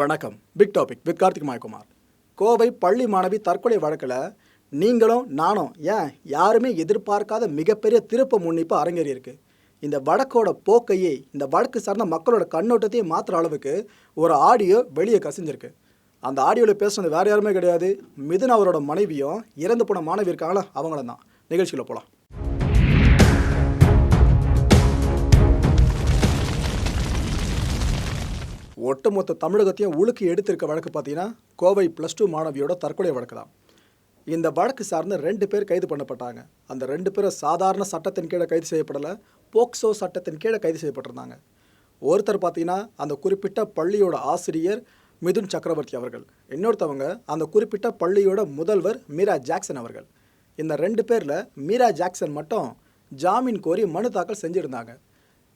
வணக்கம். Big topic with Karthik Mayakumar. Kovai பள்ளி மாணவி தற்கொலை வழக்கில் நீங்களும் நானும் ஏன் யாருமே எதிர்பார்க்காத மிகப்பெரிய திருப்ப முன்னிப்பு அரங்கேறி இருக்கு. இந்த வழக்கோட போக்கையே இந்த வழக்கு சார்ந்த மக்களோட கண்ணோட்டத்தையே மாற்றுற அளவுக்கு ஒரு ஆடியோ வெளியே கசிஞ்சிருக்கு. அந்த ஆடியோவில் பேசுனது வேறு யாருமே கிடையாது. மிதுன் அவரோட மனைவியும் இறந்து போன மாணவி இருக்காங்களா? அவங்கள தான். நிகழ்ச்சியில் போகலாம் ஒட்டுமொத்த தமிழகத்தையும் உழுக்கு எடுத்திருக்க வழக்கு பார்த்தீங்கன்னா கோவை ப்ளஸ் டூ மாணவியோட தற்கொலை வழக்கு தான். இந்த வழக்கு சார்ந்து ரெண்டு பேர் கைது பண்ணப்பட்டாங்க. அந்த ரெண்டு பேரும் சாதாரண சட்டத்தின் கீழே கைது செய்யப்படலை போக்சோ சட்டத்தின் கீழே கைது செய்யப்பட்டிருந்தாங்க. ஒருத்தர் பார்த்தீங்கன்னா அந்த குறிப்பிட்ட பள்ளியோட ஆசிரியர் மிதுன் சக்கரவர்த்தி அவர்கள். இன்னொருத்தவங்க அந்த குறிப்பிட்ட பள்ளியோட முதல்வர் மீரா ஜாக்சன் அவர்கள். இந்த ரெண்டு பேரில் மீரா ஜாக்சன் மட்டும் ஜாமீன் கோரி மனு தாக்கல் செஞ்சுருந்தாங்க.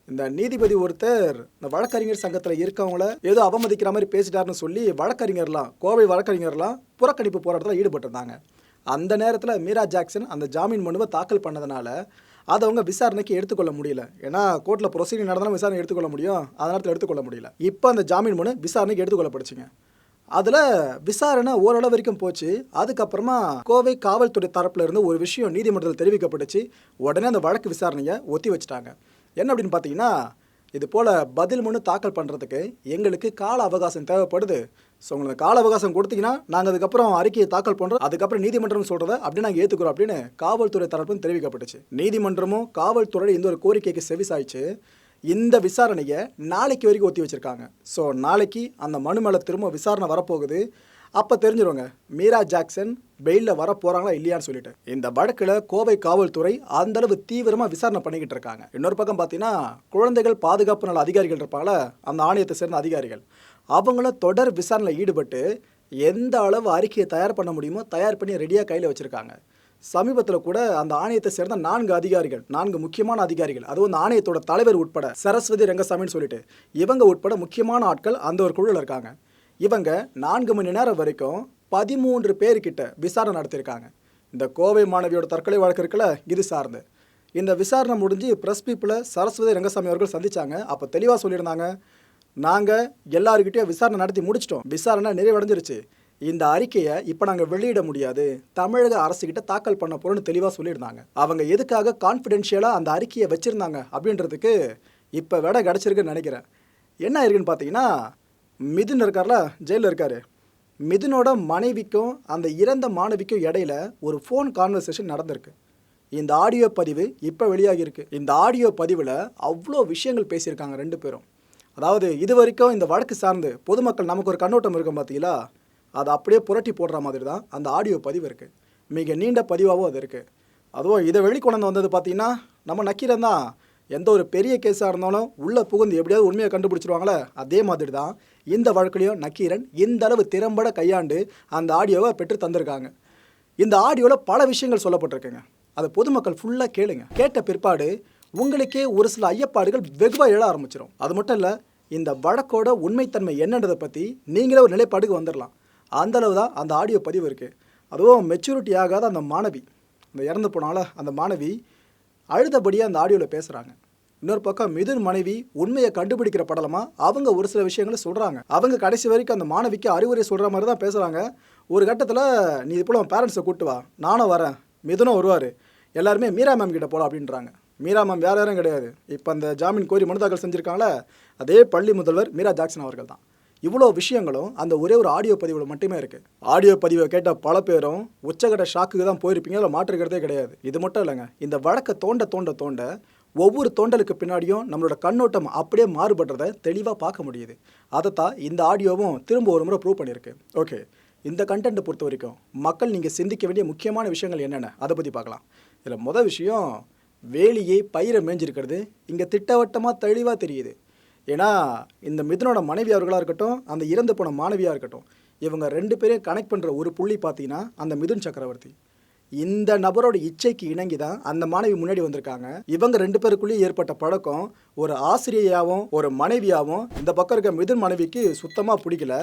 இந்த நீதிபதி ஒருத்தர் இந்த வழக்கறிஞர் சங்கத்தில் இருக்கவங்கள ஏதோ அவமதிக்கிற மாதிரி பேசிட்டாருன்னு சொல்லி வழக்கறிஞர்லாம் கோவை வழக்கறிஞர்லாம் புறக்கணிப்பு போராட்டத்தில் ஈடுபட்டிருந்தாங்க. அந்த நேரத்தில் மீரா ஜாக்சன் அந்த ஜாமீன் மனுவை தாக்கல் பண்ணதுனால அதை அவங்க விசாரணைக்கு எடுத்துக்கொள்ள முடியல. ஏன்னா கோர்ட்டில் ப்ரொசீடிங் நடந்தாலும் விசாரணை எடுத்துக்கொள்ள முடியும். அந்த நேரத்தில் எடுத்துக்கொள்ள முடியல. இப்போ அந்த ஜாமீன் மனு விசாரணைக்கு எடுத்துக்கொள்ளப்படுச்சுங்க அதில் விசாரணை ஓரளவு வரைக்கும் போச்சு. அதுக்கப்புறமா கோவை காவல்துறை தரப்பில் இருந்து ஒரு விஷயம் நீதிமன்றத்தில் தெரிவிக்கப்பட்டுச்சு. உடனே அந்த வழக்கு விசாரணையை ஒத்தி வச்சுட்டாங்க. என்ன அப்படின்னு பார்த்தீங்கன்னா இது போல் பதில் மனு தாக்கல் பண்ணுறதுக்கு எங்களுக்கு கால அவகாசம் தேவைப்படுது. ஸோ உங்களுக்கு கால அவகாசம் கொடுத்தீங்கன்னா நாங்கள் அதுக்கப்புறம் அறிக்கையை தாக்கல் பண்ணுறோம் அதுக்கப்புறம் நீதிமன்றம் சொல்கிறத அப்படி நாங்கள் ஏற்றுக்கிறோம் அப்படின்னு காவல்துறை தரப்பும் தெரிவிக்கப்பட்டுச்சு. நீதிமன்றமும் காவல்துறை இந்த ஒரு கோரிக்கைக்கு செவிசாயிச்சு. இந்த விசாரணையை நாளைக்கு வரைக்கும் ஒத்தி வச்சிருக்காங்க. ஸோ நாளைக்கு அந்த மனு மேலே திரும்ப விசாரணை வரப்போகுது. அப்போ தெரிஞ்சிருவாங்க மீரா ஜாக்சன் பெயிலில் வர போகிறாங்களா இல்லையான்னு சொல்லிட்டு. இந்த வழக்கில் கோவை காவல்துறை அந்தளவு தீவிரமாக விசாரணை பண்ணிக்கிட்டு இருக்காங்க. இன்னொரு பக்கம் பார்த்தீங்கன்னா குழந்தைகள் பாதுகாப்பு நல அதிகாரிகள் இருப்பாங்கள அந்த ஆணையத்தை சேர்ந்த அதிகாரிகள். அவங்கள தொடர் விசாரணையில் ஈடுபட்டு எந்த அளவு அறிக்கையை தயார் பண்ண முடியுமோ தயார் பண்ணி ரெடியாக கையில் வச்சுருக்காங்க. சமீபத்தில் கூட அந்த ஆணையத்தை சேர்ந்த நான்கு அதிகாரிகள் நான்கு முக்கியமான அதிகாரிகள் அதுவும் அந்த ஆணையத்தோட தலைவர் உட்பட சரஸ்வதி ரங்கசாமின்னு சொல்லிட்டு இவங்க உட்பட முக்கியமான ஆட்கள் அந்த ஒரு குழுவில் இருக்காங்க. இவங்க நான்கு மணி நேரம் வரைக்கும் பதிமூன்று பேர்கிட்ட விசாரணை நடத்தியிருக்காங்க. இந்த கோவை மாணவியோட தற்கொலை வழக்கு இருக்குல்ல இது சார்ந்து. இந்த விசாரணை முடிஞ்சு ப்ரெஸ் பீப்புளை சரஸ்வதி ரங்கசாமி அவர்கள் சந்திச்சாங்க. அப்போ தெளிவாக சொல்லியிருந்தாங்க. நாங்கள் எல்லாருக்கிட்டையும் விசாரணை நடத்தி முடிச்சிட்டோம். விசாரணை நிறைவடைஞ்சிருச்சு. இந்த அறிக்கையை இப்போ நாங்கள் வெளியிட முடியாது. தமிழக அரசுக்கிட்ட தாக்கல் பண்ண போகிறோம்னு தெளிவாக சொல்லியிருந்தாங்க. அவங்க எதுக்காக கான்ஃபிடென்ஷியலாக அந்த அறிக்கையை வச்சுருந்தாங்க அப்படின்றதுக்கு இப்போ விட கிடச்சிருக்குன்னு நினைக்கிறேன். என்ன இருக்குன்னு பார்த்தீங்கன்னா மிதுன் இருக்கார்ல ஜெயிலில் இருக்கார். மிதுனோட மனைவிக்கும் அந்த இறந்த மாணவிக்கும் இடையில ஒரு ஃபோன் கான்வர்சேஷன் நடந்திருக்கு. இந்த ஆடியோ பதிவு இப்போ வெளியாகியிருக்கு. இந்த ஆடியோ பதிவில் அவ்வளோ விஷயங்கள் பேசியிருக்காங்க ரெண்டு பேரும். அதாவது இது வரைக்கும் இந்த வழக்கு சார்ந்து பொதுமக்கள் நமக்கு ஒரு கண்ணோட்டம் இருக்கும் பார்த்தீங்களா அதை அப்படியே புரட்டி போடுற மாதிரி தான் அந்த ஆடியோ பதிவு இருக்குது மிக நீண்ட பதிவாகவும் அது இருக்குது அதுவும் இதை வெளிக்கொண்டு வந்தது பார்த்தீங்கன்னா நம்ம நக்கீரன் தான். எந்த ஒரு பெரிய கேஸாக இருந்தாலும் உள்ளே புகுந்து எப்படியாவது உண்மையை கண்டுபிடிச்சிருவாங்களே? அதே மாதிரி தான் இந்த வழக்கிலையும் நக்கீரன் இந்த அளவு திறம்பட கையாண்டு அந்த ஆடியோவை பெற்று தந்திருக்காங்க. இந்த ஆடியோவில் பல விஷயங்கள் சொல்லப்பட்டிருக்குங்க. அதை பொதுமக்கள் ஃபுல்லாக கேளுங்க. கேட்ட பிற்பாடு உங்களுக்கே ஒரு சில ஐயப்பாடுகள் வெகுவாக எழ ஆரம்பிச்சிடும் அது மட்டும் இல்லை இந்த வழக்கோட உண்மைத்தன்மை என்னன்றதை பற்றி நீங்களே ஒரு நிலைப்பாடுக்கு வந்துடலாம் அந்தளவு தான் அந்த ஆடியோ பதிவு இருக்குது அதுவும் மெச்சூரிட்டி ஆகாத அந்த மாணவி. அந்த இறந்து போனால அந்த மாணவி அழுதபடியாக அந்த ஆடியோவில் பேசுகிறாங்க இன்னொரு பக்கம் மிதுன் மனைவி உண்மையை கண்டுபிடிக்கிற படலமா? அவங்க ஒரு சில விஷயங்களை சொல்கிறாங்க அவங்க கடைசி வரைக்கும் அந்த மாணவிக்கு அறிவுரை சொல்கிற மாதிரி தான் பேசுகிறாங்க ஒரு கட்டத்தில் நீ இது போல பேரண்ட்ஸை கூட்டு வா. நானும் வரேன். மிதுனும் வருவார். எல்லாருமே மீரா மேம் கிட்ட போகலாம் அப்படின்றாங்க. மீரா மேம் வேறு யாரும் கிடையாது. இப்போ அந்த ஜாமீன் கோரி மனு தாக்கல் செஞ்சுருக்காங்களே அதே பள்ளி முதல்வர் மீரா ஜாக்சன் அவர்கள் தான். இவ்வளோ விஷயங்களும் அந்த ஒரே ஒரு ஆடியோ பதிவில் மட்டுமே இருக்குது ஆடியோ பதிவை கேட்ட பல பேரும் உச்சகட்ட ஷாக்குக்கு தான் போயிருப்பீங்க அதில் மாற்றுக்கிறதே கிடையாது. இது மட்டும் இல்லைங்க. இந்த வழக்கை தோண்ட தோண்ட தோண்ட ஒவ்வொரு தோண்டலுக்கு பின்னாடியும் நம்மளோட கண்ணோட்டம் அப்படியே மாறுபடுறதை தெளிவாக பார்க்க முடியுது. அதைத்தான் இந்த ஆடியோவும் திரும்ப ஒரு முறை ப்ரூவ் பண்ணியிருக்கு. ஓகே இந்த கண்டென்ட்டை பொறுத்த வரைக்கும் மக்கள் நீங்கள் சிந்திக்க வேண்டிய முக்கியமான விஷயங்கள் என்னென்ன? அதை பற்றி பார்க்கலாம். இதில் மொதல் விஷயம் வேலியை பயிரை மேய்ஞ்சிருக்கிறது இங்கே திட்டவட்டமாக தெளிவாக தெரியுது. ஏன்னா இந்த மிதுனோட மனைவி அவர்களாக இருக்கட்டும் அந்த இறந்து போன மாணவியாக இருக்கட்டும் இவங்க ரெண்டு பேரையும் கனெக்ட் பண்ணுற ஒரு புள்ளி பார்த்தீங்கன்னா அந்த மிதுன் சக்கரவர்த்தி. இந்த நபரோட இச்சைக்கு இணங்கி தான் அந்த மாணவி முன்னாடி வந்திருக்காங்க. இவங்க ரெண்டு பேருக்குள்ளேயும் ஏற்பட்ட பழக்கம் ஒரு ஆசிரியையாகவும் ஒரு மனைவியாகவும் இந்த பக்கம் இருக்க மிதுன் மனைவிக்கு சுத்தமாக பிடிக்கல.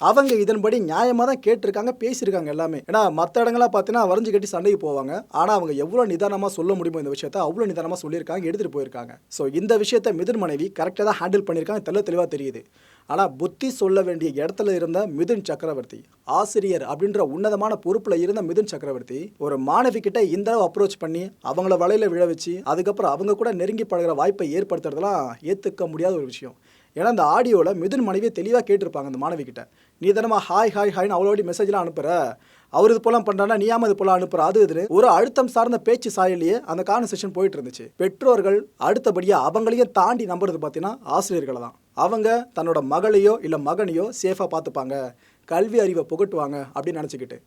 அவங்க இதன்படி நியாயமாக தான் கேட்டிருக்காங்க பேசியிருக்காங்க எல்லாமே. ஏன்னா மற்ற இடங்களாக பார்த்தீங்கன்னா வரைஞ்சு கட்டி சண்டைக்கு போவாங்க. ஆனால் அவங்க எவ்வளோ நிதானமாக சொல்ல முடியுமோ இந்த விஷயத்த அவ்வளோ நிதானமாக சொல்லியிருக்காங்க எடுத்துகிட்டு போயிருக்காங்க. ஸோ இந்த விஷயத்த மிதுன் மனைவி கரெக்டாக தான் ஹேண்டில் பண்ணியிருக்காங்க தெல்ல தெளிவாக தெரியுது. ஆனால் புத்தி சொல்ல வேண்டிய இடத்துல இருந்த மிதுன் சக்கரவர்த்தி ஆசிரியர் அப்படின்ற உன்னதமான பொறுப்பில் இருந்த மிதுன் சக்கரவர்த்தி ஒரு மாணவி கிட்ட இந்த அளவு அப்ரோச் பண்ணி அவங்கள வலையில் விழ வச்சு அதுக்கப்புறம் அவங்க கூட நெருங்கி பழகுற வாய்ப்பை ஏற்படுத்துறதுலாம் ஏற்றுக்க முடியாத ஒரு விஷயம். ஏன்னா அந்த ஆடியோவில் மிதுன் மனைவியை தெளிவாக கேட்டிருப்பாங்க அந்த மாணவி கிட்ட. நீ தினமா ஹாய் ஹாய் ஹாய்னு அவ்வளோடி மெசேஜ்லாம் அனுப்புற. அவர் இது போலாம் பண்றானா நீயாம இது போலாம் அனுப்புற. அது இது ஒரு அழுத்தம் சார்ந்த பேச்சு சாயலியே அந்த கான்வர்சேஷன் போயிட்டு இருந்துச்சு. பெற்றோர்கள் அடுத்தபடியாக அவங்களையும் தாண்டி நம்புறது பார்த்தீங்கன்னா ஆசிரியர்களை தான் அவங்க தன்னோட மகளையோ இல்லை மகனையோ சேஃபாக பார்த்துப்பாங்க. கல்வி அறிவை புகட்டுவாங்க அப்படின்னு நினச்சிக்கிட்டு.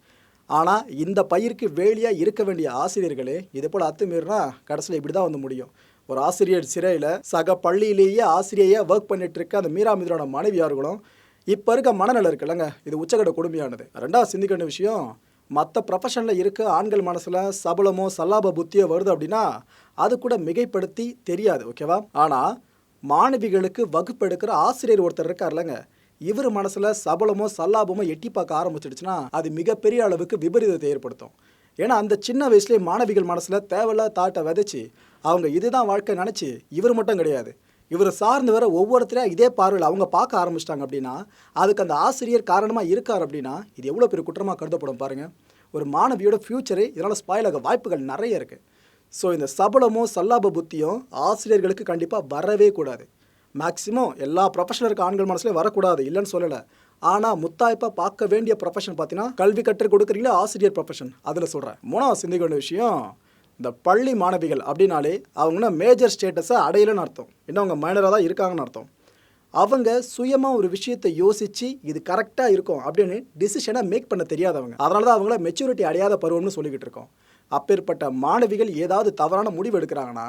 ஆனால் இந்த பயிருக்கு வேலியாக இருக்க வேண்டிய ஆசிரியர்களே இதே போல் அத்துமீறினா கடைசியில் இப்படி தான் வந்து முடியும். ஒரு ஆசிரியர் சிறையில் சக பள்ளியிலேயே ஆசிரியையாக ஒர்க் பண்ணிட்டு இருக்க அந்த மீரா மிதரோட மனைவியார்களும் இப்போ இருக்க மனநிலை இருக்குல்லங்க இது உச்சகட கொடுமையானது. ரெண்டாவது சிந்திக்க வேண்டிய விஷயம் மற்ற ப்ரொஃபஷனில் இருக்க ஆண்கள் மனசில் சபலமோ சல்லாப புத்தியோ வருது அப்படின்னா அது கூட மிகைப்படுத்தி தெரியாது ஓகேவா ஆனால் மாணவிகளுக்கு வகுப்பெடுக்கிற ஆசிரியர் ஒருத்தர் இருக்கார்லங்க. இவர் மனசில் சபலமோ சல்லாபமோ எட்டி பார்க்க ஆரம்பிச்சிடுச்சுன்னா அது மிகப்பெரிய அளவுக்கு விபரீதத்தை ஏற்படுத்தும். ஏன்னா அந்த சின்ன வயசுலேயே மாணவிகள் மனசில் தேவையில்லாத தாட்டை விதைச்சி அவங்க இதுதான் வாழ்க்கை நினச்சி இவர் மட்டும் கிடையாது. இவர் சார்ந்து வர ஒவ்வொருத்தரையும் இதே பார்வையில் அவங்க பார்க்க ஆரம்பிச்சிட்டாங்க அப்படின்னா அதுக்கு அந்த ஆசிரியர் காரணமாக இருக்கார் அப்படின்னா இது எவ்வளோ பெரிய குற்றமாக கருதப்படும் பாருங்கள் ஒரு மாணவியோட ஃப்யூச்சரே இதனால் ஸ்பாயில் ஆக வாய்ப்புகள் நிறைய இருக்குது ஸோ இந்த சபலமும் சல்லாப புத்தியும் ஆசிரியர்களுக்கு கண்டிப்பாக வரவே கூடாது. மேக்ஸிமம் எல்லா ப்ரொஃபஷனில் இருக்க ஆண்கள் மனசுலேயும் வரக்கூடாது இல்லைன்னு சொல்லலை. ஆனால் முத்தாய்ப்பாக பார்க்க வேண்டிய ப்ரொஃபஷன் பார்த்தீங்கன்னா கல்வி கற்றுக் கொடுக்குறீங்களா ஆசிரியர் ப்ரொஃபஷன் அதில் சொல்கிறேன் மூணாவது சிந்திக்க வேண்டிய விஷயம் இந்த பள்ளி மாணவிகள் அப்படின்னாலே அவங்கன்னா மேஜர் ஸ்டேட்டஸை அடையலைன்னு அர்த்தம். இன்னும் அவங்க மைனராக தான் இருக்காங்கன்னு அர்த்தம். அவங்க சுயமாக ஒரு விஷயத்தை யோசித்து இது கரெக்டாக இருக்கும் அப்படின்னு டிசிஷனை மேக் பண்ண தெரியாதவங்க. அதனால தான் அவங்கள மெச்சூரிட்டி அடையாத பருவம்னு சொல்லிக்கிட்டு இருக்கோம். அப்பேற்பட்ட மாணவிகள் ஏதாவது தவறான முடிவு எடுக்கிறாங்கன்னா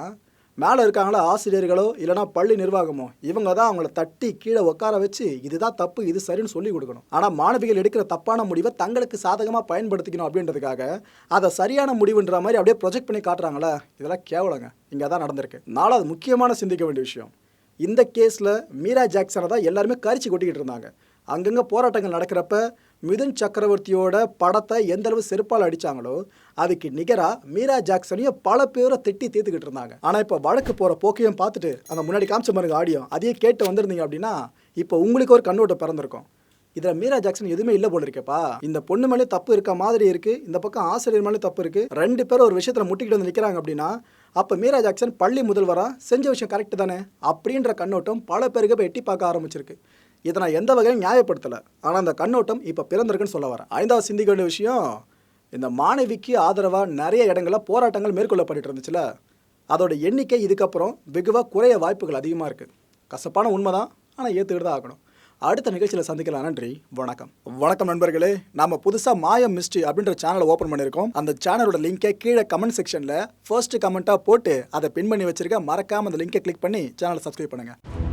மேலே இருக்காங்களா ஆசிரியர்களோ இல்லைனா பள்ளி நிர்வாகமோ இவங்க தான் அவங்கள தட்டி கீழே உட்கார வச்சு இதுதான் தப்பு இது சரின்னு சொல்லி கொடுக்கணும். ஆனால் மாணவிகள் எடுக்கிற தப்பான முடிவை தங்களுக்கு சாதகமாக பயன்படுத்திக்கணும் அப்படின்றதுக்காக அதை சரியான முடிவுன்ற மாதிரி அப்படியே ப்ரொஜெக்ட் பண்ணி காட்டுறாங்களே இதெல்லாம் கேவலங்க. இங்கே தான் நடந்திருக்கு. நாலாவது முக்கியமான சிந்திக்க வேண்டிய விஷயம். இந்த கேஸில் மீரா ஜாக்சனை தான் எல்லாருமே கரிச்சு கொட்டிக்கிட்டு இருந்தாங்க. அங்கங்கே போராட்டங்கள் நடக்கிறப்ப மிதுன் சக்கரவர்த்தியோட படத்தை எந்த அளவு செருப்பால் அடித்தாங்களோ அதுக்கு நிகராக மீரா ஜாக்சனையும் பல பேரை திட்டி தீர்த்துக்கிட்டு இருந்தாங்க. ஆனால் இப்போ வழக்கு போகிற போக்கையும் பார்த்துட்டு அந்த முன்னாடி காமிச்ச பாருங்க ஆடியோ அதையே கேட்டு வந்திருந்தீங்க அப்படின்னா இப்போ உங்களுக்கு ஒரு கண்ணோட்டம் பிறந்திருக்கும். இதில் மீரா ஜாக்சன் எதுவுமே இல்லை போல இருக்கேப்பா. இந்த பொண்ணு மேலே தப்பு இருக்க மாதிரி இருக்குது இந்த பக்கம் ஆசிரியர் மேலே தப்பு இருக்குது ரெண்டு பேரும் ஒரு விஷயத்தில் முட்டிக்கிட்டு வந்து நிற்கிறாங்க அப்படின்னா அப்போ மீரா ஜாக்சன் பள்ளி முதல்வராக செஞ்ச விஷயம் கரெக்டு தானே? அப்படின்ற கண்ணோட்டம் பல பேருக்கு இப்போ எட்டி பார்க்க ஆரம்பிச்சிருக்கு. இதை நான் எந்த வகையிலும் நியாயப்படுத்தலை. ஆனால் அந்த கண்ணோட்டம் இப்போ பிறந்திருக்குன்னு சொல்ல வரேன். ஐந்தாவது சிந்திக்க வேண்டிய விஷயம் இந்த மாணவிக்கு ஆதரவாக நிறைய இடங்களில் போராட்டங்கள் மேற்கொள்ளப்பட்டு இருந்துச்சுல. அதோட எண்ணிக்கை இதுக்கப்புறம் வெகுவாக குறைய வாய்ப்புகள் அதிகமாக இருக்குது கசப்பான உண்மை தான் ஆனால் ஏற்றுக்கிட்டு தான் ஆகணும். அடுத்த நிகழ்ச்சியில் சந்திக்கலாம். நன்றி வணக்கம். வணக்கம் நண்பர்களே. நம்ம புதுசாக மாயம் மிஸ்ட்ரி அப்படின்ற சேனலை ஓப்பன் பண்ணியிருக்கோம். அந்த சேனலோட லிங்கை கீழே கமெண்ட் செக்ஷனில் ஃபர்ஸ்ட் கமெண்ட்டாக போட்டு அதை பின் பண்ணி வச்சிருக்க மறக்காமல் அந்த லிங்கை கிளிக் பண்ணி சேனலை சப்ஸ்கிரைப் பண்ணுங்கள்